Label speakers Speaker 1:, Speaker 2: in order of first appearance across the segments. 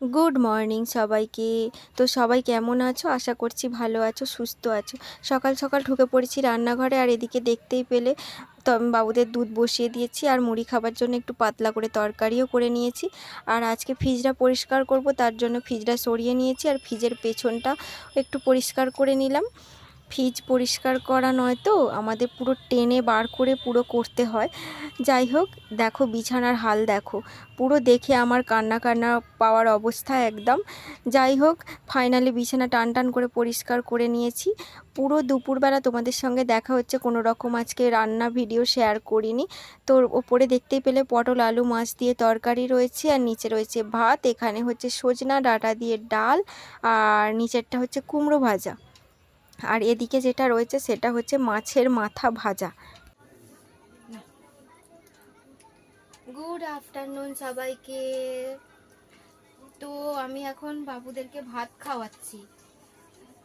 Speaker 1: Good morning সবাইকে। তো সবাই কেমন আছো? আশা করছি ভালো আছো, সুস্থ আছো। সকাল সকাল ঢুকে পড়েছি রান্নাঘরে আর এদিকে দেখতেই পেলে তো আমি বাবুদের দুধ বসিয়ে দিয়েছি আর মুড়ি খাবার জন্য একটু পাতলা করে তরকারিও করে নিয়েছি। আর আজকে ফ্রিজটা পরিষ্কার করব, তার জন্য ফ্রিজটা সরিয়ে নিয়েছি আর ফ্রিজের পেছনটা একটু পরিষ্কার করে নিলাম। ফ্রিজ পরিষ্কার করা নয় তো, আমাদের পুরো টেনে বার করে পুরো করতে হয়। যাই হোক, দেখো বিছানার হাল দেখো। পুরো দেখে আমার কান্না কান্না পাওয়ার অবস্থা একদম। যাই হোক ফাইনালি বিছানা টান টান করে পরিষ্কার করে নিয়েছি। পুরো দুপুরবেলা তোমাদের সঙ্গে দেখা হচ্ছে, কোনো রকম আজকে রান্না ভিডিও শেয়ার করিনি। তো ওপরে দেখতেই পেলে পটল, আলু, মাছ দিয়ে তরকারি রয়েছে, আর নিচে রয়েছে ভাত, এখানে হচ্ছে সজনা ডাটা দিয়ে ডাল, আর নিচেরটা হচ্ছে কুমড়ো ভাজা। আর এদিকে যেটা রয়েছে সেটা হচ্ছে মাছের মাথা ভাজা। গুড আফটারনুন সবাইকে। তো আমি এখন বাবুদেরকে ভাত খাওয়াচ্ছি।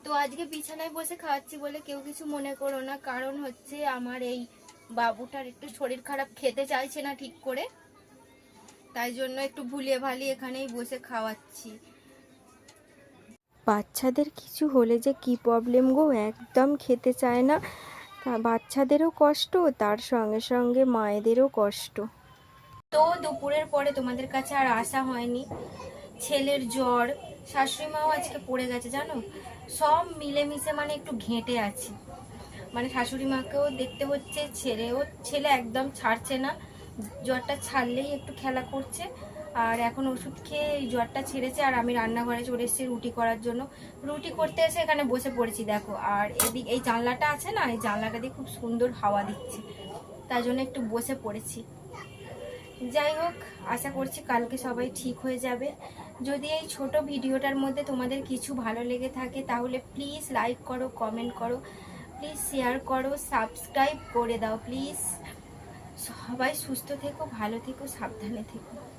Speaker 1: তো আজকে বিছানায় বসে খাওয়াচ্ছি বলে কেউ কিছু মনে করো না, কারণ হচ্ছে আমার এই বাবুটার একটু শরীর খারাপ, খেতে চাইছে না ঠিক করে। তাই জন্য একটু ভুলিয়ে ভালিয়ে এখানেই বসে খাওয়াচ্ছি। বাচ্চাদের কিছু হলে যে কি প্রবলেম গো? একদম খেতে চায় না। তা বাচ্চাদেরও কষ্ট, তার সঙ্গে সঙ্গে মায়েদেরও কষ্ট। তো দুপুরের পরে তোমাদের কাছে আর আসা হয়নি। ছেলের জ্বর শাশুড়ি মাও আজকে পড়ে গেছে, জানো? সব মিলেমিশে মানে একটু ঘেঁটে আছে। মানে শাশুড়ি মাকেও দেখতে হচ্ছে, ছেলেও, ছেলে একদম ছাড়ছে না। জ্বরটা ছাড়লেই একটু খেলা করছে। আর এখন ওষুধ খেয়ে জ্বরটা ছেড়েছে আর আমি রান্নাঘরে চলে এসেছি রুটি করার জন্য। রুটি করতে এসে এখানে বসে পড়েছি, দেখো। আর এদিক এই জানলাটা আছে না? এই জানলাটা দিয়ে খুব সুন্দর হাওয়া দিচ্ছে। তাই জন্য একটু বসে পড়েছি। যাই হোক, আশা করছি কালকে সবাই ঠিক হয়ে যাবে। যদি এই ছোট ভিডিওটার মধ্যে তোমাদের কিছু ভালো লেগে থাকে, তাহলে প্লিজ লাইক করো, কমেন্ট করো। প্লিজ শেয়ার করো, সাবস্ক্রাইব করে দাও, প্লিজ। সবাই সুস্থ থেকো, ভালো থেকো, সাবধানে থেকো।